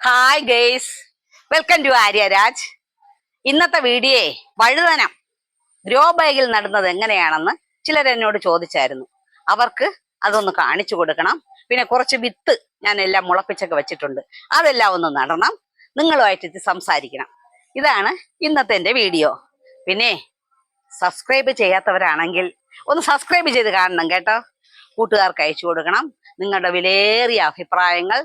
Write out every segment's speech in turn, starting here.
Hi guys welcome to Aryaraj ഇന്നത്തെ video വഴുതനം grow ബാഗിൽ നടുന്നത് എങ്ങനെയാണെന്ന് ചിലരെന്നോട് ചോദിച്ചായിരുന്നു. അവർക്ക് അതൊന്ന് കാണിച്ചു കൊടുക്കണം. പിന്നെ കുറച്ച് വിത്ത് ഞാൻ എല്ലാം മുളപ്പിച്ചൊക്കെ വെച്ചിട്ടുണ്ട്. അതെല്ലാം ഒന്ന് നടണം. നിങ്ങളുമായിട്ട് സംസാരിക്കണം. ഇതാണ് ഇന്നത്തെ എന്റെ വീഡിയോ. പിന്നെ സബ്സ്ക്രൈബ് ചെയ്യാത്തവരാണെങ്കിൽ ഒന്ന് സബ്സ്ക്രൈബ് ചെയ്ത് കാണണം കേട്ടോ. കൂട്ടുകാർക്ക് അയച്ചു കൊടുക്കണം. നിങ്ങളുടെ വിലയേറിയ അഭിപ്രായങ്ങൾ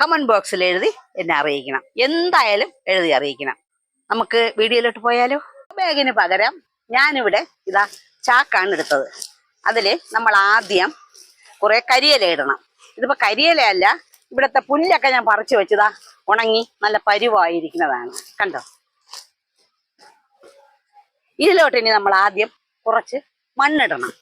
കമന്റ് ബോക്സിൽ എഴുതി എന്നെ അറിയിക്കണം. എന്തായാലും എഴുതി അറിയിക്കണം. നമുക്ക് വീഡിയോയിലോട്ട് പോയാലോ? ബാഗിന് പകരം ഞാനിവിടെ ഇതാ ചാക്കാണ് എടുത്തത്. അതിൽ നമ്മൾ ആദ്യം കുറേ കരിയില ഇടണം. ഇതിപ്പോൾ കരിയിലയല്ല ഇവിടുത്തെ പുല്ലൊക്കെ ഞാൻ പറിച്ചു വെച്ചതാ. ഉണങ്ങി നല്ല പരുവായിരിക്കുന്നതാണ്. കണ്ടോ? ഇതിലോട്ട് ഇനി നമ്മൾ ആദ്യം കുറച്ച് മണ്ണിടണം.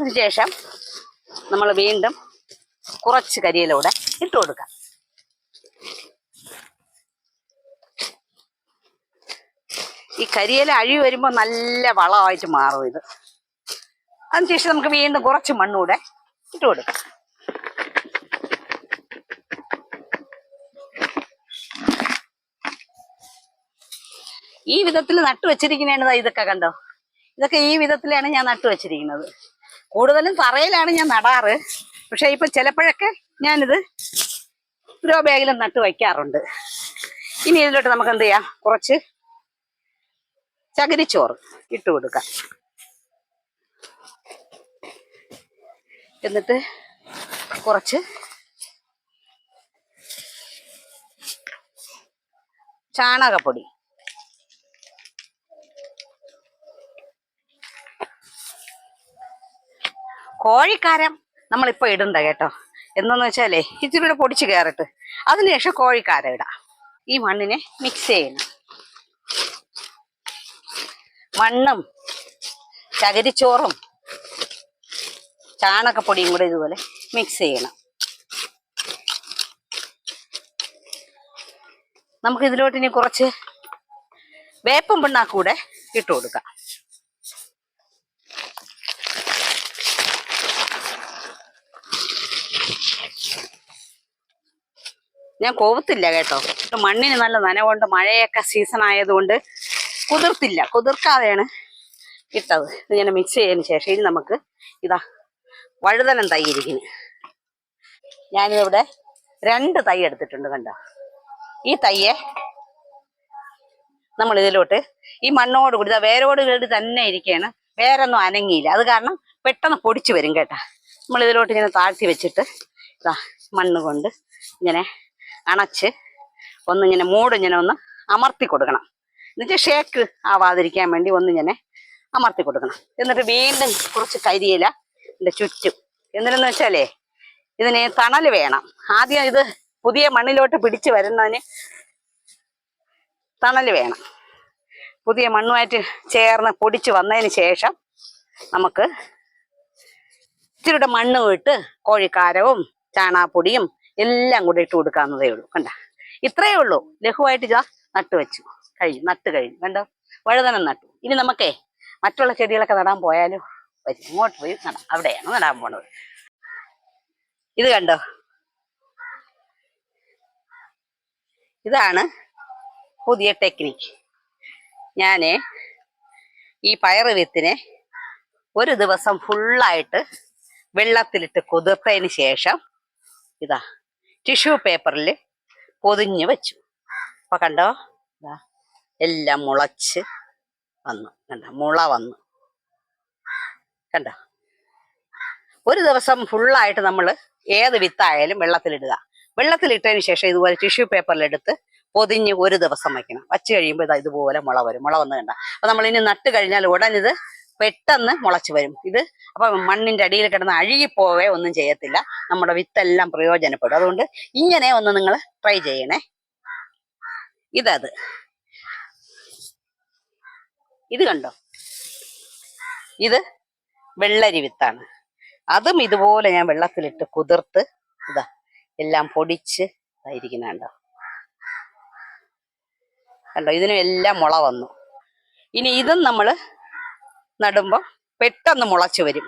അതിനുശേഷം നമ്മൾ വീണ്ടും കുറച്ച് കരിയിലൂടെ ഇട്ട് കൊടുക്കാം. ഈ കരിയില അഴി വരുമ്പോൾ നല്ല വളമായിട്ട് മാറും ഇത്. അതിനുശേഷം നമുക്ക് വീണ്ടും കുറച്ച് മണ്ണൂടെ ഇട്ട് കൊടുക്കാം. ഈ വിധത്തിൽ നട്ടു വെച്ചിരിക്കുന്നതാണ് ഇതൊക്കെ കണ്ടോ? ഇതൊക്കെ ഈ വിധത്തിലാണ് ഞാൻ നട്ടു വെച്ചിരിക്കുന്നത്. കൂടുതലും തറയിലാണ് ഞാൻ നടാറ്. പക്ഷെ ഇപ്പൊ ചിലപ്പോഴൊക്കെ ഞാനിത് ഗ്രോ ബാഗിലും നട്ട് വയ്ക്കാറുണ്ട്. ഇനി ഇതിലോട്ട് നമുക്ക് എന്ത് ചെയ്യാം? കുറച്ച് ചകിരിച്ചോറ് ഇട്ട് കൊടുക്കാം. എന്നിട്ട് കുറച്ച് ചാണകപ്പൊടി. കോഴിക്കാരം നമ്മളിപ്പോ ഇടണ്ട കേട്ടോ. എന്തെന്ന് വെച്ചാലേ ഇച്ചിരി കൂടെ പൊടിച്ച് കയറിട്ട് അതിനുശേഷം കോഴിക്കാരം ഇടാം. ഈ മണ്ണിനെ മിക്സ് ചെയ്യണം. മണ്ണും ചകിരിച്ചോറും ചാണകപ്പൊടിയും കൂടെ ഇതുപോലെ മിക്സ് ചെയ്യണം. നമുക്ക് ഇതിലോട്ട് ഇനി കുറച്ച് വേപ്പം പിണ്ണാക്കൂടെ ഇട്ട് കൊടുക്കാം. ഞാൻ കോവത്തില്ല കേട്ടോ. മണ്ണിന് നല്ല നനവുണ്ട്. മഴയൊക്കെ സീസൺ ആയതുകൊണ്ട് കുതിർത്തില്ല. കുതിർക്കാതെയാണ് ഇട്ടത്. ഇങ്ങനെ മിക്സ് ചെയ്തതിന് ശേഷം ഇനി നമുക്ക് ഇതാ വഴുതനം തൈ ഇരിക്കുന്നു. ഞാനിവിടെ രണ്ട് തൈ എടുത്തിട്ടുണ്ട് കണ്ടോ? ഈ തയ്യെ നമ്മൾ ഇതിലോട്ട് ഈ മണ്ണോട് കൂടി വേരോട് കൂടി തന്നെ ഇരിക്കുകയാണ്. വേറൊന്നും അനങ്ങിയില്ല. അത് കാരണം പെട്ടെന്ന് പൊടിച്ചു വരും കേട്ടാ. നമ്മൾ ഇതിലോട്ട് ഇങ്ങനെ താഴ്ത്തി വെച്ചിട്ട് ഇതാ മണ്ണ് കൊണ്ട് ഇങ്ങനെ അണച്ച് ഒന്നിങ്ങനെ മൂടിങ്ങനെ ഒന്ന് അമർത്തി കൊടുക്കണം. എന്നുവെച്ചാൽ ഷേക്ക് ആവാതിരിക്കാൻ വേണ്ടി ഒന്ന് ഒന്നിങ്ങനെ അമർത്തി കൊടുക്കണം. എന്നിട്ട് വീണ്ടും കുറച്ച് കരിയില എന്റെ ചുറ്റും. എന്തിനെന്ന് വെച്ചാലേ ഇതിന് തണൽ വേണം. ആദ്യം ഇത് പുതിയ മണ്ണിലോട്ട് പിടിച്ചു വരുന്നതിന് തണൽ വേണം. പുതിയ മണ്ണുമായിട്ട് ചേർന്ന് പൊടിച്ച് വന്നതിന് ശേഷം നമുക്ക് ഇച്ചിരിയുടെ മണ്ണ് ഇട്ട് കോഴിക്കാരവും ചാണാപ്പൊടിയും എല്ലാം കൂടെ ഇട്ട് കൊടുക്കാവുന്നതേ ഉള്ളൂ. കണ്ട? ഇത്രയേ ഉള്ളൂ. ലഘുവായിട്ട് ഇതാ നട്ട് വെച്ചു. കഴിഞ്ഞു. നട്ട് കഴിഞ്ഞു. കണ്ടോ? വഴുതനം നട്ടു. ഇനി നമുക്കേ മറ്റുള്ള ചെടികളൊക്കെ നടാൻ പോയാലും? വരും. ഇങ്ങോട്ട് പോയി നടാം. അവിടെയാണ് നടാൻ പോണത്. ഇത് കണ്ടോ? ഇതാണ് പുതിയ ടെക്നിക്ക്. ഞാൻ ഈ പയറ് വിത്തിനെ ഒരു ദിവസം ഫുള്ളായിട്ട് വെള്ളത്തിലിട്ട് കുതിർത്തതിന് ശേഷം ഇതാ ടിഷ്യൂ പേപ്പറിൽ പൊതിഞ്ഞ് വെച്ചു. അപ്പൊ കണ്ടോ? എല്ലാം മുളച്ച് വന്നു. കണ്ട? മുള വന്നു. കണ്ട? ഒരു ദിവസം ഫുള്ളായിട്ട് നമ്മൾ ഏത് വിത്തായാലും വെള്ളത്തിലിടുക. വെള്ളത്തിലിട്ടതിന് ശേഷം ഇതുപോലെ ടിഷ്യൂ പേപ്പറിലെടുത്ത് പൊതിഞ്ഞ് ഒരു ദിവസം വയ്ക്കണം. വച്ച് കഴിയുമ്പോൾ ഇതാ ഇതുപോലെ മുള വരും. മുള വന്ന് കണ്ട? അപ്പൊ നമ്മൾ ഇനി നട്ട് കഴിഞ്ഞാൽ ഉടൻ ഇത് പെട്ടെന്ന് മുളച്ചു വരും. ഇത് അപ്പൊ മണ്ണിന്റെ അടിയിൽ കിടന്ന് അഴുകിപ്പോവേ ഒന്നും ചെയ്യത്തില്ല. നമ്മുടെ വിത്തെല്ലാം പ്രയോജനപ്പെടും. അതുകൊണ്ട് ഇങ്ങനെ ഒന്ന് നിങ്ങൾ ട്രൈ ചെയ്യണേ. ഇതത്. ഇത് കണ്ടോ? ഇത് വെള്ളരി വിത്താണ്. അതും ഇതുപോലെ ഞാൻ വെള്ളത്തിലിട്ട് കുതിർത്ത് ഇതാ എല്ലാം പൊടിച്ച് ഇതായിരിക്കുന്ന കണ്ടോ? ഇതിനും എല്ലാം മുള വന്നു. ഇനി ഇതും നമ്മൾ നടുമ്പോൾ പെട്ടെന്ന് മുളച്ചു വരും.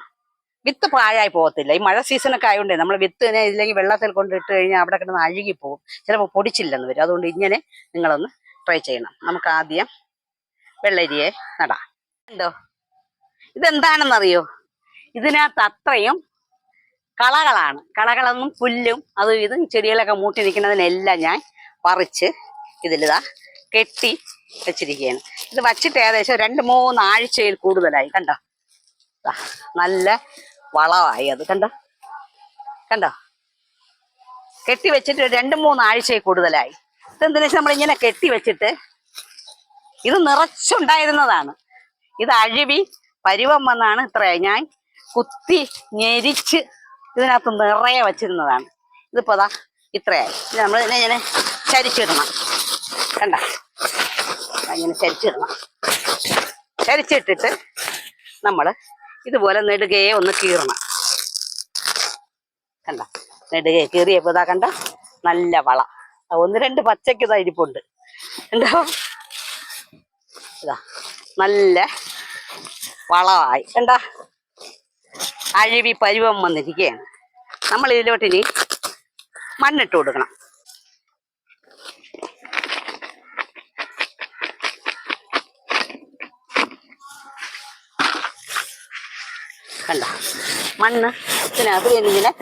വിത്ത് പാഴായി പോകത്തില്ല. ഈ മഴ സീസണൊക്കെ ആയതുകൊണ്ടേ നമ്മൾ വിത്ത് ഇല്ലെങ്കിൽ വെള്ളത്തിൽ കൊണ്ടിട്ട് കഴിഞ്ഞാൽ അവിടെ കിടന്ന് അഴുകി പോകും. ചിലപ്പോൾ പൊടിച്ചില്ലെന്ന് വരും. അതുകൊണ്ട് ഇങ്ങനെ നിങ്ങളൊന്ന് ട്രൈ ചെയ്യണം. നമുക്ക് ആദ്യം വെള്ളരിയെ നടാം. എന്തോ ഇതെന്താണെന്നറിയോ? ഇതിനകത്ത് അത്രയും കളകളാണ്. കളകളെന്നും പുല്ലും അതും ഇതും ചെടികളൊക്കെ മൂട്ടി നിൽക്കുന്നതിനെല്ലാം ഞാൻ പറിച്ച് ഇതിലിതാ കെട്ടി വെച്ചിരിക്കുകയാണ്. ഇത് വച്ചിട്ട് ഏകദേശം രണ്ട് മൂന്ന് ആഴ്ചയിൽ കൂടുതലായി. കണ്ടോ? നല്ല വളമായി അത്. കണ്ടോ? കണ്ടോ? കെട്ടി വെച്ചിട്ട് രണ്ട് മൂന്ന് ആഴ്ചയിൽ കൂടുതലായി. ഇതെന്തിനു വെച്ചാൽ നമ്മളിങ്ങനെ കെട്ടി വെച്ചിട്ട് ഇത് നിറച്ചുണ്ടായിരുന്നതാണ്. ഇത് അഴുവി പരുവം വന്നാണ് ഇത്ര ഞാൻ കുത്തി ഞെരിച്ച് ഇതിനകത്ത് നിറയെ വച്ചിരുന്നതാണ്. ഇതിപ്പോ ദാ ഇത്രയായി. ഇത് നമ്മൾ ഇതിനെ ഇങ്ങനെ ചരിച്ചിടണം. കണ്ട? ഇങ്ങനെ ചരിച്ചിടണം. ചരിച്ചിട്ടിട്ട് നമ്മൾ ഇതുപോലെ നെടുകയെ ഒന്ന് കീറണം. കണ്ട? നെടുകയെ കീറിയപ്പോ ഇതാ കണ്ട? നല്ല വള. ഒന്ന് രണ്ട് പച്ചയ്ക്ക് ഇതാ ഇരിപ്പുണ്ട്. കണ്ടോ? ഇതാ. നല്ല വളമായി. കണ്ട? അഴുവി പരുവം വന്നിരിക്കുകയാണ്. നമ്മൾ ഇതിലോട്ടിനി മണ്ണിട്ട് കൊടുക്കണം. കണ്ട? മണ്ണ് ഇതിനകത്ത് ഇങ്ങനെ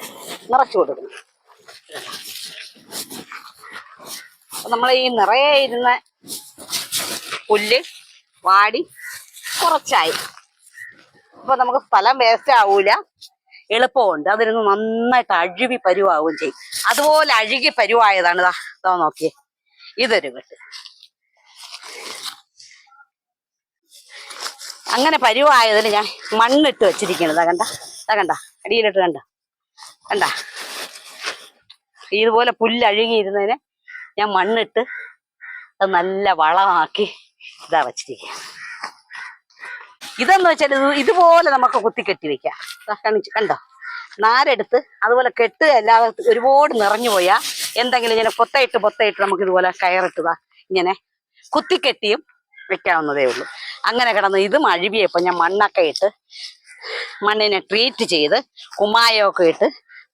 നിറച്ചു കൊടുക്കണം നമ്മൾ ഈ നിറയെ ഇരുന്ന പുല്ല് വാടി കുറച്ചായി. അപ്പൊ നമുക്ക് സ്ഥലം വേസ്റ്റ് ആവൂല. എളുപ്പമുണ്ട്. അതിരുന്ന് നന്നായിട്ട് അഴുകി പരുവാകുകയും ചെയ്യും. അതുപോലെ അഴുകി പരുവായതാണ് ഇതാ ഇതാ നോക്കിയേ. ഇതൊരു കെട്ട്. അങ്ങനെ പരിവായതിൽ ഞാൻ മണ്ണിട്ട് വെച്ചിരിക്കണത്. കണ്ട കണ്ട അടിയിലിട്ട് കണ്ട കണ്ട. ഇതുപോലെ പുല്ല് അഴുകിയിരുന്നതിന് ഞാൻ മണ്ണിട്ട് അത് നല്ല വളമാക്കി ഇതാ വച്ചിരിക്കുക ഇതെന്ന് വെച്ചാൽ ഇത് ഇതുപോലെ നമുക്ക് കുത്തിക്കെട്ടി വെക്കാം. കാണിച്ച് കണ്ടോ? നാരെടുത്ത് അതുപോലെ കെട്ട് അല്ലാതെ ഒരുപാട് നിറഞ്ഞു പോയാ എന്തെങ്കിലും ഇങ്ങനെ പൊത്തയിട്ട് പൊത്തയിട്ട് നമുക്ക് ഇതുപോലെ കയറിട്ടതാ ഇങ്ങനെ കുത്തിക്കെട്ടിയും വെക്കാവുന്നതേ ഉള്ളൂ. അങ്ങനെ കിടന്ന് ഇത് അഴുവിയപ്പോൾ ഞാൻ മണ്ണൊക്കെ ഇട്ട് മണ്ണിനെ ട്രീറ്റ് ചെയ്ത് കുമ്മായമൊക്കെ ഇട്ട്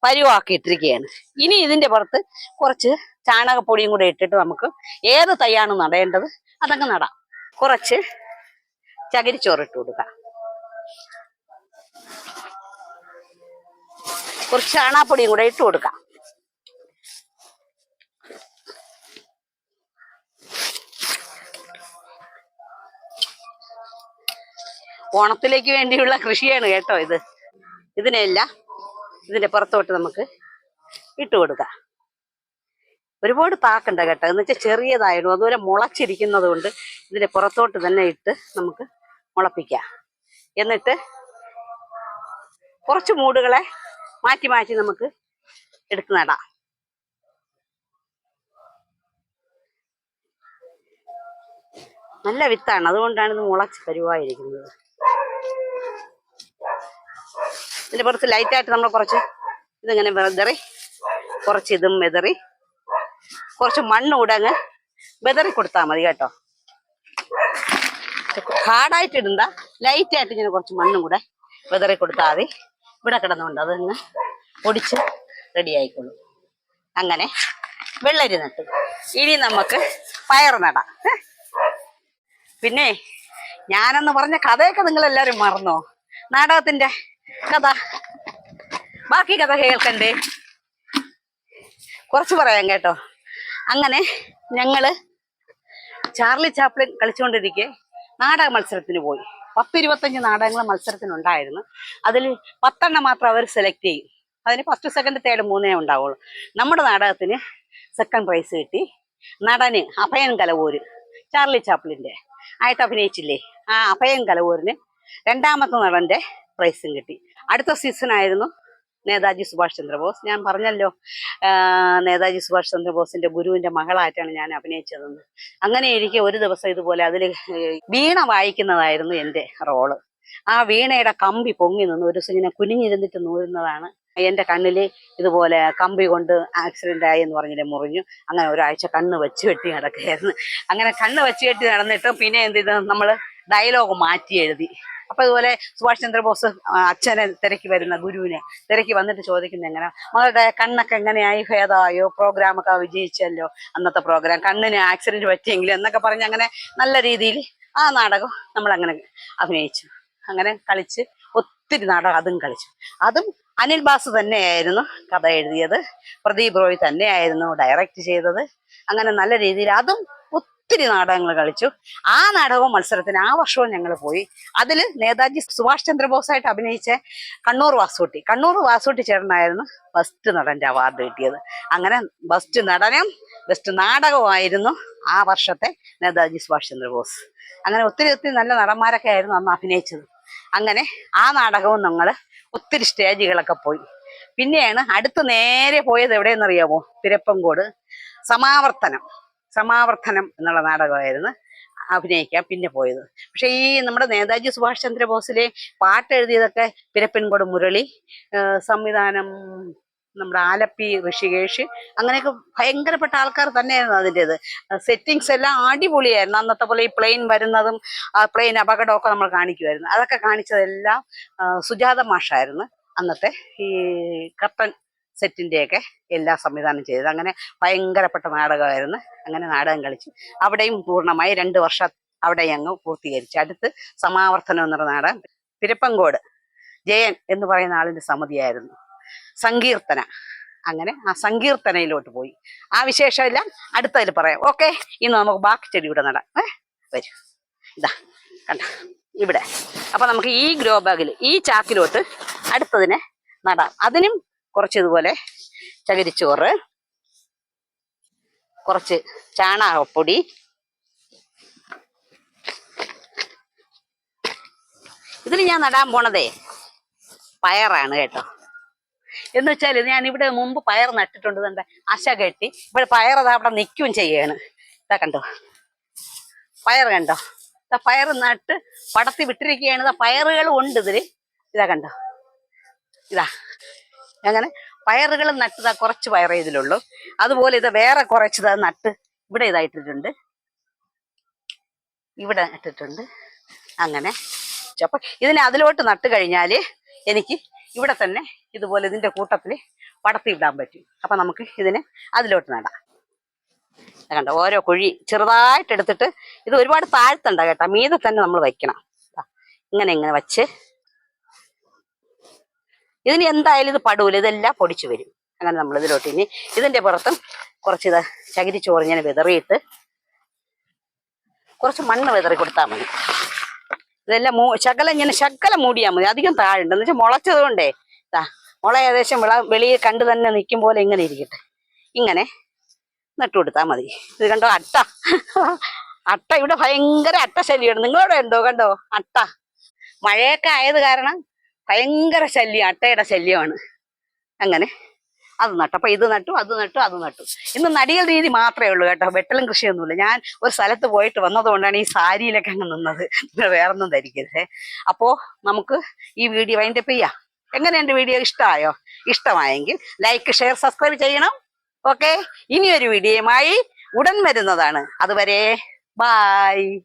പരുവാക്കി ഇട്ടിരിക്കുകയാണ്. ഇനി ഇതിന്റെ പുറത്ത് കുറച്ച് ചാണകപ്പൊടിയും കൂടെ ഇട്ടിട്ട് നമുക്ക് ഏത് തൈയാണ് നടേണ്ടത് അതങ്ങ് നടാം. കുറച്ച് ചകിരിച്ചോറ് ഇട്ട് കൊടുക്കാം. കുറച്ച് ചാണാപ്പൊടിയും കൂടെ ഇട്ട് കൊടുക്കാം. ഓണത്തിലേക്ക് വേണ്ടിയുള്ള കൃഷിയാണ് കേട്ടോ ഇത്. ഇതിനെയല്ല ഇതിന്റെ പുറത്തോട്ട് നമുക്ക് ഇട്ട് കൊടുക്കാം. ഒരുപാട് താക്കണ്ട കേട്ടോ. എന്ന് വെച്ചാൽ ചെറിയതായിരുന്നു. അതുപോലെ മുളച്ചിരിക്കുന്നത് കൊണ്ട് ഇതിന്റെ പുറത്തോട്ട് തന്നെ ഇട്ട് നമുക്ക് മുളപ്പിക്കാം. എന്നിട്ട് കുറച്ച് മൂടുകളെ മാറ്റി മാറ്റി നമുക്ക് എടുത്ത് നടാം. നല്ല വിത്താണ്. അതുകൊണ്ടാണ് ഇത് മുളച്ച് പരുവായിരിക്കുന്നത്. ഇതിന്റെ കുറച്ച് ലൈറ്റായിട്ട് നമ്മൾ കുറച്ച് ഇതിങ്ങനെ വെതറി കുറച്ച് ഇതും വെതറി കുറച്ച് മണ്ണ് കൂടെ വെതറി കൊടുത്താൽ മതി കേട്ടോ. ഹാർഡായിട്ട് ഇടണ്ട ലൈറ്റായിട്ട് ഇങ്ങനെ കുറച്ച് മണ്ണും കൂടെ വെതറി കൊടുത്താൽ മതി. ഇവിടെ കിടന്നുകൊണ്ട് അതങ്ങ് പൊടിച്ച് റെഡി ആയിക്കോളും. അങ്ങനെ വെള്ളരി നട്ടു. ഇനി നമുക്ക് പയർ നടാം? പിന്നെ ഞാനെന്ന് പറഞ്ഞ കഥയൊക്കെ നിങ്ങൾ എല്ലാവരും മറന്നോ? നാടകത്തിന്റെ കഥ. ബാക്കി കഥ കേൾക്കണ്ടേ? കുറച്ച് പറയാം കേട്ടോ. അങ്ങനെ ഞങ്ങൾ ചാർലി ചാപ്ലിൻ കളിച്ചുകൊണ്ടിരിക്കെ നാടക മത്സരത്തിന് പോയി. പത്തിരുപത്തഞ്ച് നാടകങ്ങൾ മത്സരത്തിനുണ്ടായിരുന്നു. അതിൽ പത്തെണ്ണം മാത്രം അവർ സെലക്ട് ചെയ്യും. അതിന് ഫസ്റ്റ് സെക്കൻഡ് തേർഡ് മൂന്നേ ഉണ്ടാവുള്ളൂ. നമ്മുടെ നാടകത്തിന് സെക്കൻഡ് പ്രൈസ് കിട്ടി. നടന് അഭയൻ കലവൂര് ചാർലി ചാപ്ലിന്റെ. ആയിട്ട് അഭിനയിച്ചില്ലേ? ആ അഭയൻ കലവൂരിന് രണ്ടാമത്തെ നടന്റെ പ്രൈസും കിട്ടി. അടുത്ത സീസൺ ആയിരുന്നു നേതാജി സുഭാഷ് ചന്ദ്രബോസ്. ഞാൻ പറഞ്ഞല്ലോ നേതാജി സുഭാഷ് ചന്ദ്രബോസിന്റെ ഗുരുവിന്റെ മകളായിട്ടാണ് ഞാൻ അഭിനയിച്ചതെന്ന്. അങ്ങനെ എനിക്ക് ഒരു ദിവസം ഇതുപോലെ അതിൽ വീണ വായിക്കുന്നതായിരുന്നു എന്റെ റോൾ. ആ വീണയുടെ കമ്പി പൊങ്ങി നിന്ന് ഒരു ദിവസം ഇങ്ങനെ കുനിഞ്ഞിരുന്നിട്ട് നൂരുന്നതാണ് എന്റെ കണ്ണിൽ ഇതുപോലെ കമ്പി കൊണ്ട് ആക്സിഡന്റ് ആയി എന്ന് പറഞ്ഞില്ലേ മുറിഞ്ഞു. അങ്ങനെ ഒരാഴ്ച കണ്ണ് വെച്ച് വെട്ടി നടക്കുകയായിരുന്നു. അങ്ങനെ കണ്ണ് വെച്ച് വെട്ടി നടന്നിട്ട് പിന്നെ എന്ത് ചെയ്തു? നമ്മൾ ഡയലോഗ് മാറ്റി എഴുതി. അപ്പൊ അതുപോലെ സുഭാഷ് ചന്ദ്രബോസ് അച്ഛനെ തിരക്കി വരുന്ന ഗുരുവിനെ തിരക്കി വന്നിട്ട് ചോദിക്കുന്നത് എങ്ങനെ? മകളുടെ കണ്ണൊക്കെ എങ്ങനെയായി? ഭേദമായോ പ്രോഗ്രാം ഒക്കെ വിജയിച്ചല്ലോ അന്നത്തെ പ്രോഗ്രാം കണ്ണിന് ആക്സിഡന്റ് പറ്റിയെങ്കിലും എന്നൊക്കെ പറഞ്ഞ് അങ്ങനെ നല്ല രീതിയിൽ ആ നാടകം നമ്മൾ അങ്ങനെ അഭിനയിച്ചു. അങ്ങനെ കളിച്ച് ഒത്തിരി നാടകം അതും കളിച്ചു. അതും അനിൽ ബാസ് തന്നെയായിരുന്നു കഥ എഴുതിയത്. പ്രദീപ് റോയ് തന്നെയായിരുന്നു ഡയറക്റ്റ് ചെയ്തത്. അങ്ങനെ നല്ല രീതിയിൽ അതും ഒത്തിരി നാടകങ്ങൾ കളിച്ചു. ആ നാടകവും മത്സരത്തിന് ആ വർഷവും ഞങ്ങൾ പോയി. അതിൽ നേതാജി സുഭാഷ് ചന്ദ്രബോസായിട്ട് അഭിനയിച്ച കണ്ണൂർ വാസൂട്ടി. കണ്ണൂർ വാസൂട്ടി ചേട്ടനായിരുന്നു ബെസ്റ്റ് നടന്റെ അവാർഡ് കിട്ടിയത്. അങ്ങനെ ബെസ്റ്റ് നടനം ബെസ്റ്റ് നാടകമായിരുന്നു ആ വർഷത്തെ നേതാജി സുഭാഷ് ചന്ദ്രബോസ്. അങ്ങനെ ഒത്തിരി ഒത്തിരി നല്ല നടന്മാരൊക്കെ ആയിരുന്നു അന്ന് അഭിനയിച്ചത്. അങ്ങനെ ആ നാടകവും ഞങ്ങൾ ഒത്തിരി സ്റ്റേജുകളൊക്കെ പോയി. പിന്നെയാണ് അടുത്ത് നേരെ പോയത് എവിടെയെന്നറിയാമോ? തിരപ്പങ്കോട് സമാവർത്തനം. സമാവർത്തനം എന്നുള്ള നാടകമായിരുന്നു അഭിനയിക്കാൻ പിന്നെ പോയത്. പക്ഷേ ഈ നമ്മുടെ നേതാജി സുഭാഷ് ചന്ദ്രബോസിലെ പാട്ട് എഴുതിയതൊക്കെ പിരപ്പിൻകോട് മുരളി സംവിധാനം നമ്മുടെ ആലപ്പി ഋഷികേഷ് അങ്ങനെയൊക്കെ ഭയങ്കരപ്പെട്ട ആൾക്കാർ തന്നെയായിരുന്നു അതിന്റെത്. സെറ്റിങ്സ് എല്ലാം അടിപൊളിയായിരുന്നു. അന്നത്തെ പോലെ ഈ പ്ലെയിൻ വരുന്നതും പ്ലെയിൻ അപകടമൊക്കെ നമ്മൾ കാണിക്കുമായിരുന്നു. അതൊക്കെ കാണിച്ചതെല്ലാം സുജാത മാഷായിരുന്നു അന്നത്തെ ഈ കർട്ടൻ സെറ്റിന്റെയൊക്കെ എല്ലാ സംവിധാനം ചെയ്തത്. അങ്ങനെ ഭയങ്കരപ്പെട്ട നാടകമായിരുന്നു. അങ്ങനെ നാടകം കളിച്ചു അവിടെയും പൂർണമായി രണ്ട് വർഷം അവിടെ അങ്ങ് പൂർത്തീകരിച്ചു. അടുത്ത് സമാവർത്തനം എന്നുള്ള നാടകം തിരുപ്പങ്കോട് ജയൻ എന്ന് പറയുന്ന ആളിന്റെ സമിതിയായിരുന്നു. സങ്കീർത്തന. അങ്ങനെ ആ സങ്കീർത്തനയിലോട്ട് പോയി. ആ വിശേഷമെല്ലാം അടുത്തതിൽ പറയാം. ഓക്കെ? ഇന്ന് നമുക്ക് ബാക്കി ചെടി ഇവിടെ നടാം ഏ? വരൂ. ഇതാ കണ്ട ഇവിടെ. അപ്പൊ നമുക്ക് ഈ ഗ്രോ ബാഗിൽ ഈ ചാക്കിലോട്ട് അടുത്തതിനെ നടാം. അതിനും കുറച്ച് ഇതുപോലെ ചകിരിച്ചോറ് കുറച്ച് ചാണകപ്പൊടി ഇതിന് ഞാൻ നടാൻ പോണതേ പയറാണ് കേട്ടോ. എന്ന് വെച്ചാൽ ഞാൻ ഇവിടെ മുമ്പ് പയർ നട്ടിട്ടുണ്ട് കണ്ട? അശ കെട്ടി. ഇവിടെ പയർ അതാ അവിടെ നിൽക്കുകയും ചെയ്യാണ്. ഇതാ കണ്ടോ? പയർ കണ്ടോ? ഇതാ പയർ നട്ട് പടത്തി വിട്ടിരിക്കുകയാണ്. ഇതാ പയറുകളും ഉണ്ട് ഇതിൽ ഇതാ കണ്ടോ? ഇതാ. അങ്ങനെ പയറുകൾ നട്ടതാ കുറച്ച് പയറേ ഇതിലുള്ളൂ. അതുപോലെ ഇത് വേറെ കുറച്ചത് നട്ട് ഇവിടെ ഇതായിട്ടിട്ടുണ്ട്. ഇവിടെ ഇട്ടിട്ടുണ്ട്. അങ്ങനെ. അപ്പൊ ഇതിനെ അതിലോട്ട് നട്ട് കഴിഞ്ഞാൽ എനിക്ക് ഇവിടെ തന്നെ ഇതുപോലെ ഇതിന്റെ കൂട്ടത്തിൽ പടത്തി ഇടാൻ പറ്റും. അപ്പൊ നമുക്ക് ഇതിനെ അതിലോട്ട് നടാം. കണ്ട? ഓരോ കുഴി ചെറുതായിട്ട് എടുത്തിട്ട് ഇത് ഒരുപാട് താഴ്ത്തണ്ട കേട്ടോ. മീതെ തന്നെ നമ്മൾ വയ്ക്കണം. ഇങ്ങനെ ഇങ്ങനെ വച്ച് ഇതിന് എന്തായാലും ഇത് പടൂല. ഇതെല്ലാം പൊടിച്ചു വരും. അങ്ങനെ നമ്മൾ ഇതിലോട്ട് ഇനി ഇതിന്റെ പുറത്തും കുറച്ച് ഇത് ചകിരി ഞാൻ വിതറിയിട്ട് കുറച്ച് മണ്ണ് വിതറി കൊടുത്താൽ മതി. ഇതെല്ലാം മൂ ശകലം ഇങ്ങനെ ശകലം മൂടിയാൽ മതി. അധികം താഴുണ്ട്. എന്ന് വെച്ചാൽ മുളച്ചത് കൊണ്ടേ ഇതാ മുള ഏകദേശം വിള വെളിയിൽ കണ്ടു തന്നെ നിൽക്കും പോലെ ഇങ്ങനെ ഇരിക്കട്ടെ. ഇങ്ങനെ നട്ടു കൊടുത്താൽ മതി. ഇത് കണ്ടോ? അട്ട. അട്ട ഇവിടെ ഭയങ്കര അട്ട ശല്യമാണ്. നിങ്ങളോടെ ഉണ്ടോ കണ്ടോ? അട്ട. മഴയൊക്കെ ആയത് കാരണം ഭയങ്കര ശല്യം അട്ടയുടെ ശല്യമാണ്. അങ്ങനെ. അത് നട്ടു. അപ്പൊ ഇത് നട്ടു അത് നട്ടു അത് നട്ടു. ഇന്ന് നടിയൽ രീതി മാത്രമേ ഉള്ളൂ കേട്ടോ. വെട്ടലും കൃഷിയൊന്നുമില്ല. ഞാൻ ഒരു സ്ഥലത്ത് പോയിട്ട് വന്നതുകൊണ്ടാണ് ഈ സാരിയിലൊക്കെ അങ്ങ് നിന്നത്. നിങ്ങൾ വേറൊന്നും ധരിക്കരുതേ. അപ്പോ നമുക്ക് ഈ വീഡിയോ വൈൻഡപ്പ് ചെയ്യാം. എന്റെ വീഡിയോ? ഇഷ്ടമായോ? ഇഷ്ടമായെങ്കിൽ ലൈക്ക് ഷെയർ സബ്സ്ക്രൈബ് ചെയ്യണം. ഓക്കെ ഇനിയൊരു വീഡിയോയുമായി ഉടൻ വരുന്നതാണ്. അതുവരെ ബായ്